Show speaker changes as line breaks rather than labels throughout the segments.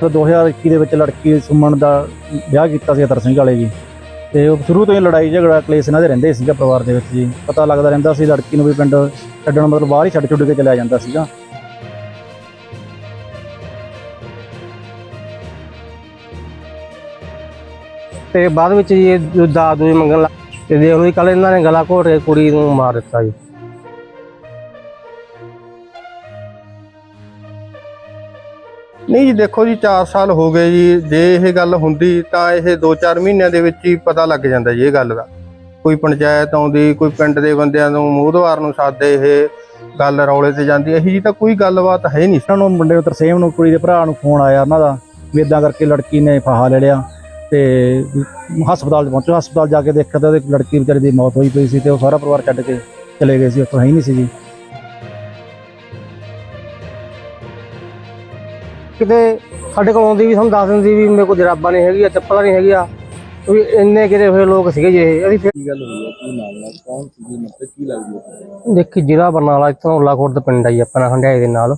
ਤਾਂ 2021 ਦੇ ਵਿੱਚ ਲੜਕੀ ਸੁਮਨ ਦਾ ਵਿਆਹ ਕੀਤਾ ਸੀ ਅਤਰ ਸਿੰਘ ਵਾਲੇ ਜੀ। ਤੇ ਉਹ ਸ਼ੁਰੂ ਤੋਂ ਹੀ ਲੜਾਈ ਝਗੜਾ ਕਲੇਸ਼ ਇਹਨਾਂ ਦੇ ਰਹਿੰਦੇ ਸੀਗਾ ਪਰਿਵਾਰ ਦੇ ਵਿੱਚ ਜੀ। ਪਤਾ ਲੱਗਦਾ ਰਹਿੰਦਾ ਸੀ ਲੜਕੀ ਨੂੰ ਵੀ ਪਿੰਡ ਛੱਡਣ ਮਤਲਬ ਬਾਹਰ ਹੀ ਛੱਡ ਛੁੱਡ ਕੇ ਚਲਿਆ ਜਾਂਦਾ ਸੀਗਾ।
ਤੇ ਬਾਅਦ ਵਿੱਚ ਜੀ ਦਾਦੂ ਜੋ ਮੰਗਣ ਲੱਗ ਤੇ ਦੇਖ ਲਓ ਕੱਲ ਇਹਨਾਂ ਨੇ ਗਲਾ ਘੋਟ ਕੇ ਕੁੜੀ ਨੂੰ ਮਾਰ ਦਿੱਤਾ ਜੀ।
ਨਹੀਂ ਜੀ, ਦੇਖੋ ਜੀ 4 ਸਾਲ ਹੋ ਗਏ ਜੀ। ਜੇ ਇਹ ਗੱਲ ਹੁੰਦੀ ਤਾਂ ਇਹ 2-4 ਮਹੀਨਿਆਂ ਦੇ ਵਿੱਚ ਹੀ ਪਤਾ ਲੱਗ ਜਾਂਦਾ ਜੀ ਇਹ ਗੱਲ ਦਾ। ਕੋਈ ਪੰਚਾਇਤ ਆਉਂਦੀ, ਕੋਈ ਪਿੰਡ ਦੇ ਬੰਦਿਆਂ ਨੂੰ ਮੂਹਦਵਾਰ ਨੂੰ ਸਾਦੇ ਇਹ ਗੱਲ ਰੌਲੇ ਤੇ ਜਾਂਦੀ। ਇਹ ਜੀ ਤਾਂ ਕੋਈ ਗੱਲਬਾਤ ਹੈ ਨਹੀਂ।
ਇਹਨਾਂ ਨੂੰ ਮੁੰਡੇ ਤਰਸੇਮ ਨੂੰ, ਕੁੜੀ ਦੇ ਭਰਾ ਨੂੰ ਫੋਨ ਆਇਆ ਉਹਨਾਂ ਦਾ ਵੀ ਇਦਾਂ ਕਰਕੇ ਲੜਕੀ ਨੇ ਫਾਹਾ ਲੈ ਲਿਆ ਤੇ ਹਸਪਤਾਲ 'ਚ ਪਹੁੰਚੋ। ਹਸਪਤਾਲ ਜਾ ਕੇ ਦੇਖਿਆ ਤਾਂ ਉਹਦੀ ਲੜਕੀ ਵਿਚਾਰੀ ਦੀ ਮੌਤ ਹੋਈ ਪਈ ਸੀ ਤੇ ਉਹ ਸਾਰਾ ਪਰਿਵਾਰ ਛੱਡ ਕੇ ਚਲੇ ਗਏ ਸੀ, ਉੱਥੋਂ ਹੈ ਹੀ ਨਹੀਂ ਸੀ ਜੀ।
ਕਿਤੇ ਸਾਡੇ ਕੋਲ ਆਉਂਦੀ ਵੀ ਸਾਨੂੰ ਦੱਸ ਦਿੰਦੀ ਵੀ ਮੇਰੇ ਕੋਲ ਜਰਾਬਾਂ ਨਹੀਂ ਹੈਗੀਆਂ ਚੱਪਲਾਂ ਨਹੀਂ ਹੈਗੀਆਂ ਵੀ ਇੰਨੇ ਕਿਤੇ ਹੋਏ ਲੋਕ ਸੀਗੇ ਜੀ ਅਸੀਂ ਫਿਰ
ਕੀ ਗੱਲ ਹੋਈ ਹੈ? ਕੀ ਮਾਮਲਾ ਕੌਣ ਸੀ ਮਤਲਬ ਕੀ ਲੱਗਦੀ ਹੈ
ਦੇਖੀ ਜ਼ਿਲ੍ਹਾ ਬਰਨਾਲਾ ਇੱਥੋਂ ਉਲਾਕੋਟ ਦਾ ਪਿੰਡ ਆ ਜੀ ਆਪਣਾ ਹੰਡਾਏ ਦੇ ਨਾਲ।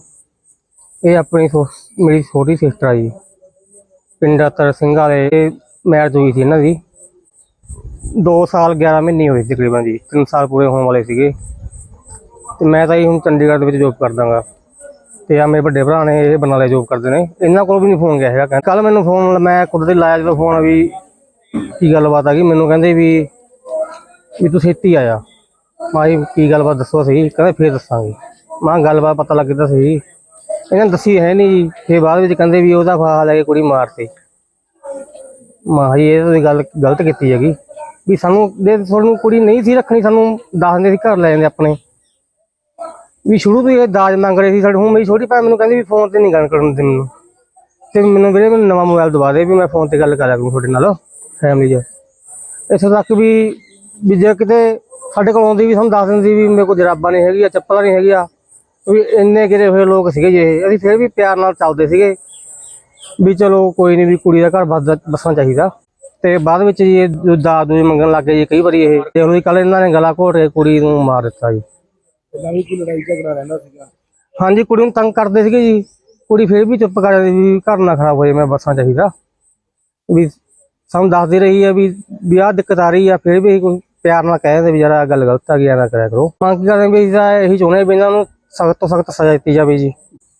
ਇਹ ਆਪਣੀ ਮੇਰੀ ਛੋਟੀ ਸਿਸਟਰ ਆ ਜੀ। ਪਿੰਡ ਸਿੰਘ ਵਾਲੇ ਮੈਰਿਜ ਹੋਈ ਸੀ ਇਹਨਾਂ ਦੀ। 2 ਸਾਲ 11 ਮਹੀਨੇ ਹੋਏ ਤਕਰੀਬਨ ਜੀ 3 ਸਾਲ ਪੂਰੇ ਹੋਣ ਵਾਲੇ ਸੀਗੇ। ਤੇ ਮੈਂ ਤਾਂ ਜੀ ਹੁਣ ਚੰਡੀਗੜ੍ਹ ਦੇ ਵਿੱਚ ਜੋਬ ਕਰਦਾਗਾ ਤੇ ਆ ਮੇਰੇ ਵੱਡੇ ਭਰਾ ਨੇ ਇਹ ਬਰਨਾਲੇ ਜੋਬ ਕਰਦੇ ਨੇ। ਇਹਨਾਂ ਕੋਲ ਵੀ ਨਹੀਂ ਫੋਨ ਗਿਆ ਹੈਗਾ ਕੱਲ ਮੈਨੂੰ ਫੋਨ ਮੈਂ ਕੁਦਰਤੀ ਲਾਇਆ ਜਦੋਂ ਫੋਨ ਵੀ ਕੀ ਗੱਲਬਾਤ ਆ ਗਈ, ਮੈਨੂੰ ਕਹਿੰਦੇ ਵੀ ਵੀ ਤੂੰ ਛੇਤੀ ਆਇਆ ਮਾਈ ਕੀ ਗੱਲਬਾਤ ਦੱਸੋ ਸਹੀ? ਕਹਿੰਦੇ ਫੇਰ ਦੱਸਾਂਗੇ। ਮਾਂ ਗੱਲਬਾਤ ਪਤਾ ਲੱਗ ਤਾਂ ਸਹੀ। ਇਹਨਾਂ ਨੇ ਦੱਸੀ ਹੈ ਨਹੀਂ ਜੀ। ਫੇਰ ਬਾਅਦ ਵਿੱਚ ਕਹਿੰਦੇ ਵੀ ਉਹਦਾ ਫਾਹਾ ਲੈ ਕੇ ਕੁੜੀ ਮਾਰਤੀ। ਮਾਂ ਜੀ, ਇਹ ਤਾਂ ਗੱਲ ਗਲਤ ਕੀਤੀ ਹੈਗੀ। ਵੀ ਸਾਨੂੰ ਦੇ ਤੁਹਾਨੂੰ ਕੁੜੀ ਨਹੀਂ ਸੀ ਰੱਖਣੀ, ਸਾਨੂੰ ਦੱਸਦੇ ਸੀ ਘਰ ਲੈ ਜਾਂਦੇ ਆਪਣੇ। ਵੀ ਸ਼ੁਰੂ ਤੋਂ ਇਹ ਦਾਜ ਮੰਗ ਰਹੇ ਸੀ ਸਾਡੇ। ਹੁਣ ਮੇਰੀ ਛੋਟੀ ਭੈਣ ਮੈਨੂੰ ਕਹਿੰਦੀ ਵੀ ਫੋਨ ਤੇ ਨਹੀਂ ਗੱਲ ਕਰਨ ਦਿੰਦੇ ਮੈਨੂੰ। ਤੇ ਮੈਨੂੰ ਵੀਰੇ ਮੈਨੂੰ ਨਵਾਂ ਮੋਬਾਈਲ ਦਵਾ ਦੇ ਵੀ ਮੈਂ ਫੋਨ ਤੇ ਗੱਲ ਕਰ ਕਰੂੰ ਤੁਹਾਡੇ ਨਾਲ ਫੈਮਿਲੀ 'ਚ। ਇੱਥੋਂ ਤੱਕ ਵੀ ਵੀ ਜੇ ਕਿਤੇ ਸਾਡੇ ਕੋਲ ਆਉਂਦੀ ਵੀ ਸਾਨੂੰ ਦੱਸ ਦਿੰਦੀ ਵੀ ਮੇਰੇ ਕੋਲ ਜਰਾਬਾਂ ਨਹੀਂ ਹੈਗੀਆਂ, ਚੱਪਲਾਂ ਨਹੀਂ ਹੈਗੀਆਂ, ਵੀ ਇੰਨੇ ਗਿਰੇ ਹੋਏ ਲੋਕ ਸੀਗੇ ਜੇ। ਇਹ। ਅਸੀਂ ਫਿਰ ਵੀ ਪਿਆਰ ਨਾਲ ਚੱਲਦੇ ਸੀਗੇ ਵੀ ਚਲੋ ਕੋਈ ਨਹੀਂ ਵੀ ਕੁੜੀ ਦਾ ਘਰ ਬਸਦਾ ਬਸਣਾ ਚਾਹੀਦਾ। ਤੇ ਬਾਅਦ ਵਿੱਚ ਜੀ ਇਹ ਜੋ ਦਾਜ ਦੂਜ ਮੰਗਣ ਲੱਗ ਗਏ ਜੀ ਕਈ ਵਾਰੀ ਇਹ। ਤੇ ਉਹਨੂੰ ਕੱਲ ਇਹਨਾਂ ਨੇ ਗਲਾ ਘੋਟ ਕੇ ਕੁੜੀ ਨੂੰ ਮਾਰ ਦਿੱਤਾ ਜੀ।
ਪਹਿਲਾਂ ਵੀ ਕੋਈ ਲੜਾਈ ਝਗੜਾ ਰਹਿੰਦਾ ਸੀਗਾ।
ਹਾਂਜੀ ਕੁੜੀ ਨੂੰ ਤੰਗ ਕਰਦੇ ਸੀਗੇ ਜੀ। ਕੁੜੀ ਫਿਰ ਵੀ ਚੁੱਪ ਕਰ ਜਾਂਦੀ ਵੀ ਘਰ ਨਾ ਖਰਾਬ ਹੋਏ ਮੈਂ ਬਸਣਾ ਚਾਹੀਦਾ ਵੀ ਸਾਨੂੰ ਦੱਸਦੀ ਰਹੀ ਹੈ ਵੀ ਵੀ ਆਹ ਦਿੱਕਤ ਆ ਰਹੀ ਆ ਫਿਰ ਵੀ ਕੋਈ ਪਿਆਰ ਨਾਲ ਕਹਿ ਦਿੰਦੇ ਵੀ ਯਾਰ ਆਹ ਗੱਲ ਗਲਤ ਆ ਗਈ ਨਾ ਕਰਿਆ ਕਰੋ। ਮੰਗ ਕਰਦੇ ਵੀ ਇਹਦਾ ਇਹੀ ਚਾਹੁੰਦੇ ਵੀ ਇਹਨਾਂ ਨੂੰ ਸਖਤ ਤੋਂ ਸਖਤ ਸਜ਼ਾ ਦਿੱਤੀ ਜਾਵੇ ਜੀ।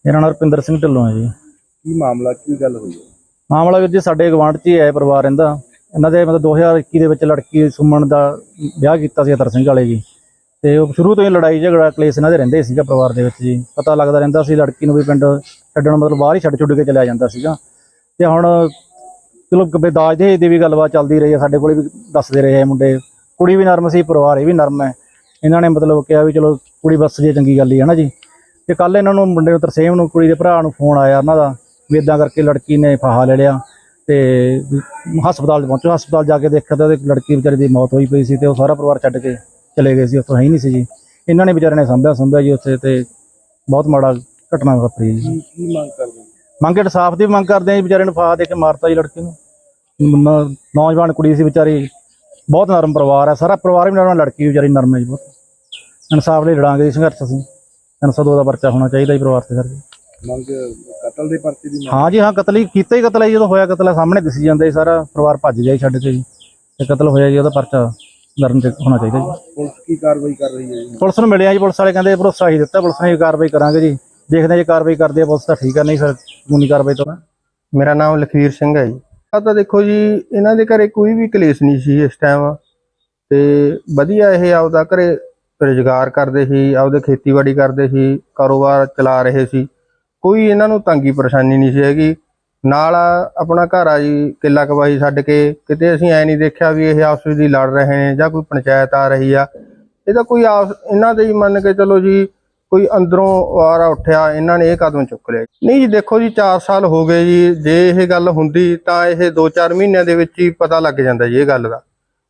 ਮੇਰਾ ਨਾਮ ਰੁਪਿੰਦਰ ਸਿੰਘ ਢਿੱਲੋਂ ਹੈ ਜੀ।
ਕੀ ਮਾਮਲਾ ਕੀ ਗੱਲ ਹੋਈ ਹੈ?
ਮਾਮਲਾ ਵੀਰ ਜੀ ਸਾਡੇ ਗਵਾਂਢ 'ਚ ਹੀ ਹੈ ਪਰਿਵਾਰ ਰਹਿੰਦਾ। ਇਹਨਾਂ ਦੇ ਮਤਲਬ 2021 ਦੇ ਵਿੱਚ ਲੜਕੀ ਸੁਮਨ ਦਾ ਵਿਆਹ ਕੀਤਾ ਸੀ ਅਤਰ ਸਿੰਘ ਵਾਲੇ ਜੀ। ਤੇ ਉਹ ਸ਼ੁਰੂ ਤੋਂ ਹੀ ਲੜਾਈ, ਝਗੜਾ, ਕਲੇਸ਼ ਇਹਨਾਂ ਦੇ ਰਹਿੰਦੇ ਸੀਗਾ ਪਰਿਵਾਰ ਦੇ ਵਿੱਚ ਜੀ। ਪਤਾ ਲੱਗਦਾ ਰਹਿੰਦਾ ਸੀ ਲੜਕੀ ਨੂੰ ਵੀ ਪਿੰਡ ਛੱਡਣ, ਮਤਲਬ ਬਾਹਰ ਹੀ ਛੱਡ ਛੁੱਡ ਕੇ ਚਲਿਆ ਜਾਂਦਾ ਸੀਗਾ। ਤੇ ਹੁਣ ਚਲੋ ਕਦੇ ਦਾਜ ਦੇ ਦੀ ਵੀ ਗੱਲਬਾਤ ਚੱਲਦੀ ਰਹੀ ਹੈ ਸਾਡੇ ਕੋਲੇ ਵੀ ਦੱਸਦੇ ਰਹੇ ਆ ਮੁੰਡੇ। ਕੁੜੀ ਵੀ ਨਰਮ ਸੀ, ਪਰਿਵਾਰ ਇਹ ਵੀ ਨਰਮ ਹੈ। ਇਹਨਾਂ ਨੇ ਮਤਲਬ ਕਿਹਾ ਵੀ ਚਲੋ ਕੁੜੀ ਬਸ ਜੇ ਚੰਗੀ ਗੱਲ ਹੀ ਹੈ ਨਾ ਜੀ। ਤੇ ਕੱਲ ਇਹਨਾਂ ਨੂੰ ਮੁੰਡੇ ਨੂੰ ਤਰਸੇਮ ਨੂੰ ਕੁੜੀ ਦੇ ਭਰਾ ਨੂੰ ਫੋਨ ਆਇਆ ਇਹਨਾਂ ਦਾ ਵੀ ਇਦਾਂ ਕਰਕੇ ਲੜਕੀ ਨੇ ਫਾਹਾ ਲੈ ਲਿਆ ਤੇ ਹਸਪਤਾਲ 'ਚ ਪਹੁੰਚੋ, ਹਸਪਤਾਲ ਜਾ ਕੇ ਦੇਖਿਆ ਤਾਂ ਲੜਕੀ ਵਿਚਾਰੀ ਦੀ ਮੌਤ ਹੋਈ ਪਈ ਸੀ ਤੇ ਉਹ ਸਾਰਾ ਪਰਿਵਾਰ ਛੱਡ ਕੇ ਚਲੇ ਗਏ ਸੀ ਉੱਥੋਂ ਹੈ ਹੀ ਨਹੀਂ ਸੀ ਜੀ। ਇਹਨਾਂ ਨੇ ਵਿਚਾਰੇ ਨੇ ਸੰਭਿਆ ਸੰਭਿਆ ਜੀ ਉੱਥੇ ਤੇ ਬਹੁਤ ਮਾੜਾ ਘਟਨਾ ਵਾਪਰੀ ਜੀ।
ਕੀ ਕੀ ਮੰਗ ਕਰਦੇ ਹੋ?
ਮੰਗ ਇਨਸਾਫ ਦੀ ਮੰਗ ਕਰਦੇ ਆ ਜੀ ਵਿਚਾਰੇ ਨੂੰ ਫਾਹਾ ਦੇ ਕੇ ਮਾਰਤਾ ਜੀ ਲੜਕੀ ਨੂੰ। ਨ- ਨੌਜਵਾਨ ਕੁੜੀ ਸੀ ਵਿਚਾਰੀ ਬਹੁਤ ਨਰਮ ਪਰਿਵਾਰ ਹੈ। ਸਾਰਾ ਪਰਿਵਾਰ ਵੀ ਨਰਮ ਹੈ, ਲੜਕੀ ਵੀ ਵਿਚਾਰੀ ਨਰਮ ਹੈ ਜੀ ਬਹੁਤ। ਇਨਸਾਫ ਲਈ ਲੜਾਂਗੇ ਜੀ ਸੰਘਰਸ਼ ਅਸੀਂ। 302 ਦਾ ਪਰਚਾ ਹੋਣਾ ਚਾਹੀਦਾ ਜੀ ਪਰਿਵਾਰ ਤੇ ਸਰ
ਮੰਗ ਕਤਲ ਦੇ ਪਰਚੇ ਦੀ
ਹਾਂ ਜੀ ਹਾਂ ਕਤਲ ਹੀ ਕੀਤਾ ਹੀ ਕਤਲ ਹੈ ਜੀ, ਜਦੋਂ ਹੋਇਆ ਕਤਲ ਹੈ, ਸਾਹਮਣੇ ਦਿਸੀ ਜਾਂਦਾ ਜੀ ਸਾਰਾ ਪਰਿਵਾਰ ਭੱਜ ਗਿਆ ਜੀ ਛੱਡ ਕੇ ਜੀ। ਤੇ ਕਤਲ ਹੋਇਆ ਜੀ ਉਹਦਾ ਪਰਚਾ ਦਰਨ ਤੇ ਹੋਣਾ ਚਾਹੀਦਾ ਜੀ।
ਪੁਲਿਸ ਕੀ ਕਾਰਵਾਈ ਕਰ ਰਹੀ ਹੈ ਜੀ?
ਪੁਲਿਸ ਨੂੰ ਮਿਲਿਆ ਜੀ ਪੁਲਿਸ ਵਾਲੇ ਕਹਿੰਦੇ ਭਰੋਸਾ ਹੀ ਦਿੱਤਾ ਪੁਲਿਸ ਨੇ ਵੀ ਕਾਰਵਾਈ ਕਰਾਂਗੇ ਜੀ। ਦੇਖਦੇ ਹਾਂ ਜੇ ਕਾਰਵਾਈ ਕਰਦੇ ਆ ਪੁਲਿਸ ਤਾਂ ਠੀਕ ਆ ਨਹੀਂ ਫਿਰ ਕਾਨੂੰਨੀ ਕਾਰਵਾਈ ਤੋਂ
ਮੇਰਾ ਨਾਮ ਲਖਵੀਰ ਸਿੰਘ ਹੈ ਜੀ। ਆ ਤਾਂ ਦੇਖੋ ਜੀ ਇਹਨਾਂ ਦੇ ਘਰੇ ਕੋਈ ਵੀ ਕਲੇਸ਼ ਨਹੀਂ ਸੀ ਇਸ ਟਾਈਮ ਤੇ ਵਧੀਆ ਇਹ ਆਪਦਾ ਘਰੇ ਰੁਜ਼ਗਾਰ ਕਰਦੇ ਸੀ ਆਪਦੇ ਖੇਤੀਬਾੜੀ ਕਰਦੇ ਸੀ ਕਾਰੋਬਾਰ ਚਲਾ ਰਹੇ ਸੀ। ਕੋਈ ਇਹਨਾਂ ਨੂੰ ਤੰਗੀ ਪਰੇਸ਼ਾਨੀ ਨਹੀਂ ਸੀ ਹੈਗੀ। ਨਾਲ ਆਪਣਾ ਘਰ ਆ ਜੀ, ਕਿੱਲਾ ਕਬਾਈ ਛੱਡ ਕੇ। ਕਿਤੇ ਅਸੀਂ ਐ ਨਹੀਂ ਦੇਖਿਆ ਵੀ ਇਹ ਆਪਸ ਵਿੱਚ ਲੜ ਰਹੇ ਨੇ ਜਾਂ ਕੋਈ ਪੰਚਾਇਤ ਆ ਰਹੀ ਆ। ਇਹ ਤਾਂ ਕੋਈ ਆਪਸ ਇਹਨਾਂ ਦੇ ਹੀ ਮੰਨ ਕੇ ਚਲੋ ਜੀ, ਕੋਈ ਅੰਦਰੋਂ ਵਾਰਾ ਉੱਠਿਆ, ਇਹਨਾਂ ਨੇ ਇਹ ਕਦਮ ਚੁੱਕ ਲਿਆ ਨਹੀਂ ਜੀ, ਦੇਖੋ ਜੀ 4 ਸਾਲ ਹੋ ਗਏ ਜੀ। ਜੇ ਇਹ ਗੱਲ ਹੁੰਦੀ ਤਾਂ ਇਹ 2-4 ਮਹੀਨਿਆਂ ਦੇ ਵਿੱਚ ਹੀ ਪਤਾ ਲੱਗ ਜਾਂਦਾ ਜੀ ਇਹ ਗੱਲ ਦਾ।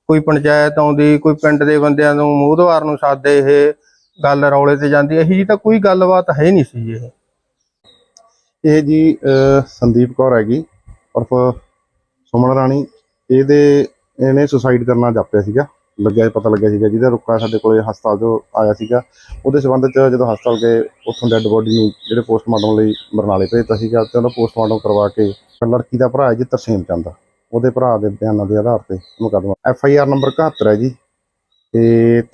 ਕੋਈ ਪੰਚਾਇਤ ਆਉਂਦੀ, ਕੋਈ ਪਿੰਡ ਦੇ ਬੰਦਿਆਂ ਨੂੰ ਮੂਹਦਵਾਰ ਨੂੰ ਸਾਦੇ ਇਹ ਗੱਲ ਰੌਲੇ ਤੇ ਜਾਂਦੀ। ਇਹੀ ਜੀ ਤਾਂ ਕੋਈ ਗੱਲਬਾਤ ਹੈ ਨਹੀਂ ਸੀ ਜੀ ਇਹ।
ਇਹ ਜੀ ਸੰਦੀਪ ਕੌਰ ਹੈਗੀ, ਉਰਫ ਸੁਮਨ ਰਾਣੀ। ਇਹਦੇ, ਇਹਨੇ ਸੁਸਾਈਡ ਕਰਨਾ ਜਾਪਿਆ ਸੀਗਾ। ਲੱਗਿਆ ਪਤਾ ਲੱਗਿਆ ਸੀਗਾ, ਜਿਹਦਾ ਰੁਕਾ ਸਾਡੇ ਕੋਲੇ ਹਸਪਤਾਲ ਤੋਂ ਆਇਆ ਸੀਗਾ। ਉਹਦੇ ਸਬੰਧ ਚ ਜਦੋਂ ਹਸਪਤਾਲ ਗਏ, ਉੱਥੋਂ ਡੈੱਡ ਬੋਡੀ ਨੂੰ ਜਿਹੜੇ ਪੋਸਟਮਾਰਟਮ ਲਈ ਬਰਨਾਲੇ ਭੇਜਤਾ ਸੀਗਾ ਤੇ ਉਹਦਾ ਪੋਸਟਮਾਰਟਮ ਕਰਵਾ ਕੇ ਲੜਕੀ ਦਾ ਭਰਾ ਹੈ ਜੀ, ਤਰਸੇਮ ਚੰਦ। ਉਹਦੇ ਭਰਾ ਦੇ ਬਿਆਨਾਂ ਦੇ ਆਧਾਰ ਤੇ ਮੁਕੱਦਮਾ। ਐਫ ਆਈ ਆਰ ਨੰਬਰ 71 ਹੈ ਜੀ। ਤੇ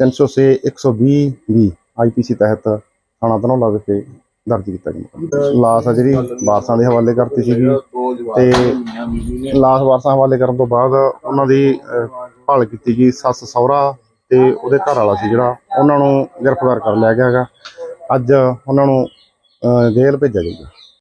306 120 ਵੀ ਆਈਪੀਸੀ ਤਹਿਤ ਥਾਣਾ ਧਨੌਲਾ ਵਿਖੇ ਦਰਜ ਕੀਤਾ ਗਿਆ ਲਾਸ਼ ਆ ਜਿਹੜੀ ਵਾਰਸਾਂ ਦੇ ਹਵਾਲੇ ਕਰਤੀ ਸੀਗੀ। ਤੇ ਲਾਸ਼ ਵਾਰਸਾਂ ਹਵਾਲੇ ਕਰਨ ਤੋਂ ਬਾਅਦ ਉਹਨਾਂ ਦੀ ਭਾਲ ਕੀਤੀ ਗਈ ਸੱਸ ਸਹੁਰਾ ਤੇ ਉਹਦੇ ਘਰ ਵਾਲਾ ਸੀ ਜਿਹੜਾ। ਉਹਨਾਂ ਨੂੰ ਗ੍ਰਿਫਤਾਰ ਕਰ ਲਿਆ ਗਿਆ ਹੈਗਾ। ਅੱਜ ਉਹਨਾਂ ਨੂੰ ਜੇਲ੍ਹ ਭੇਜਿਆ ਜਾਊਗਾ।